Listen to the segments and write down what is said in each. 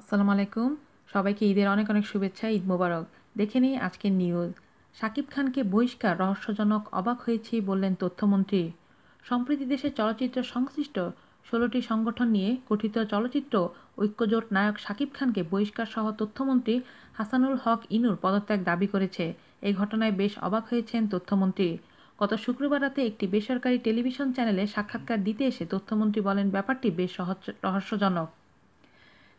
আসসালামু আলাইকুম। সবাইকে ঈদের অনেক অনেক শুভেচ্ছা, ঈদ মোবারক। দেখে নিই আজকের নিউজ শাকিব খানকে বহিষ্কার, রহস্যজনক অবাক হয়েছি বললেন তথ্যমন্ত্রী। সম্প্রতি দেশের চলচ্চিত্র সংশ্লিষ্ট ষোলোটি সংগঠন নিয়ে গঠিত চলচ্চিত্র ঐক্যজোট নায়ক শাকিব খানকে বহিষ্কার সহ তথ্যমন্ত্রী হাসানুল হক ইনুর পদত্যাগ দাবি করেছে। এই ঘটনায় বেশ অবাক হয়েছেন তথ্যমন্ত্রী। গত শুক্রবার রাতে একটি বেসরকারি টেলিভিশন চ্যানেলে সাক্ষাৎকার দিতে এসে তথ্যমন্ত্রী বলেন, ব্যাপারটি বেশ রহস্যজনক।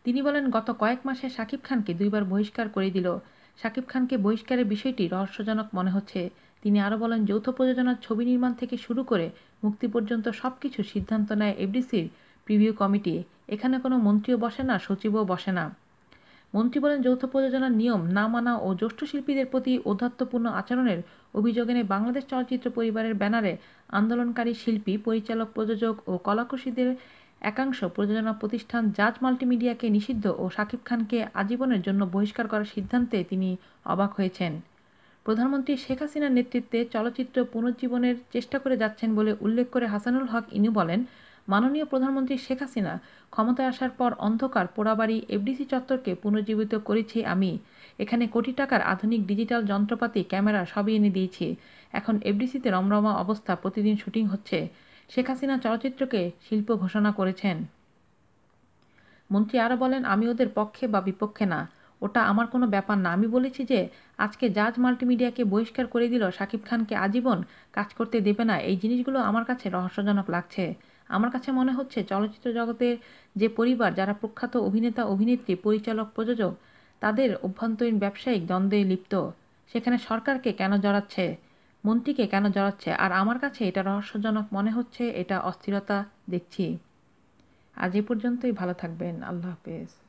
তিনি বলেন, গত কয়েক মাসে শাকিব খানকে দুইবার বহিষ্কার করে দিল। শাকিব খানকে বহিষ্কারের বিষয়টি রহস্যজনক মনে হচ্ছে। তিনি আরও বলেন, যৌথ প্রযোজনার ছবি নির্মাণ থেকে শুরু করে মুক্তি পর্যন্ত সব কিছু সিদ্ধান্ত নেয় এফডিসির প্রিভিউ কমিটি। এখানে কোনো মন্ত্রীও বসে না, সচিবও বসে না। মন্ত্রী বলেন, যৌথ প্রযোজনার নিয়ম না মানা ও জ্যেষ্ঠ শিল্পীদের প্রতি ঔদ্ধত্যপূর্ণ আচরণের অভিযোগ এনে বাংলাদেশ চলচ্চিত্র পরিবারের ব্যানারে আন্দোলনকারী শিল্পী, পরিচালক, প্রযোজক ও কলাকুশীদের একাংশ প্রযোজনা প্রতিষ্ঠান জাজ মাল্টিমিডিয়াকে নিষিদ্ধ ও শাকিব খানকে আজীবনের জন্য বহিষ্কার করার সিদ্ধান্তে তিনি অবাক হয়েছেন। প্রধানমন্ত্রী শেখ হাসিনার নেতৃত্বে চলচ্চিত্র পুনর্জীবনের চেষ্টা করে যাচ্ছেন বলে উল্লেখ করে হাসানুল হক ইনু বলেন, মাননীয় প্রধানমন্ত্রী শেখ হাসিনা ক্ষমতায় আসার পর অন্ধকার পোড়াবাড়ি এফডিসি চত্বরকে পুনর্জীবিত করেছি আমি। এখানে কোটি টাকার আধুনিক ডিজিটাল যন্ত্রপাতি, ক্যামেরা সবই এনে দিয়েছি। এখন এফডিসিতে রমরমা অবস্থা প্রতিদিন শুটিং হচ্ছে। শেখ হাসিনা চলচ্চিত্রকে শিল্প ঘোষণা করেছেন। মন্ত্রী আরও বলেন, আমি ওদের পক্ষে বা বিপক্ষে না। ওটা আমার কোনো ব্যাপার না। আমি বলেছি যে, আজকে জাজ মাল্টিমিডিয়াকে বহিষ্কার করে দিল শাকিব খানকে আজীবন কাজ করতে দেবে না। এই জিনিসগুলো আমার কাছে রহস্যজনক লাগছে। আমার কাছে মনে হচ্ছে চলচ্চিত্র জগতের যে পরিবার, যারা প্রখ্যাত অভিনেতা, অভিনেত্রী, পরিচালক, প্রযোজক, তাদের অভ্যন্তরীণ ব্যবসায়িক দ্বন্দ্বে লিপ্ত। সেখানে সরকারকে কেন জড়াচ্ছে? মন্ত্রীকে কেন জড়াচ্ছে? আর আমার কাছে এটা রহস্যজনক মনে হচ্ছে, এটা অস্থিরতা দেখছি। আজ এ পর্যন্তই, ভালো থাকবেন। আল্লাহ হাফেজ।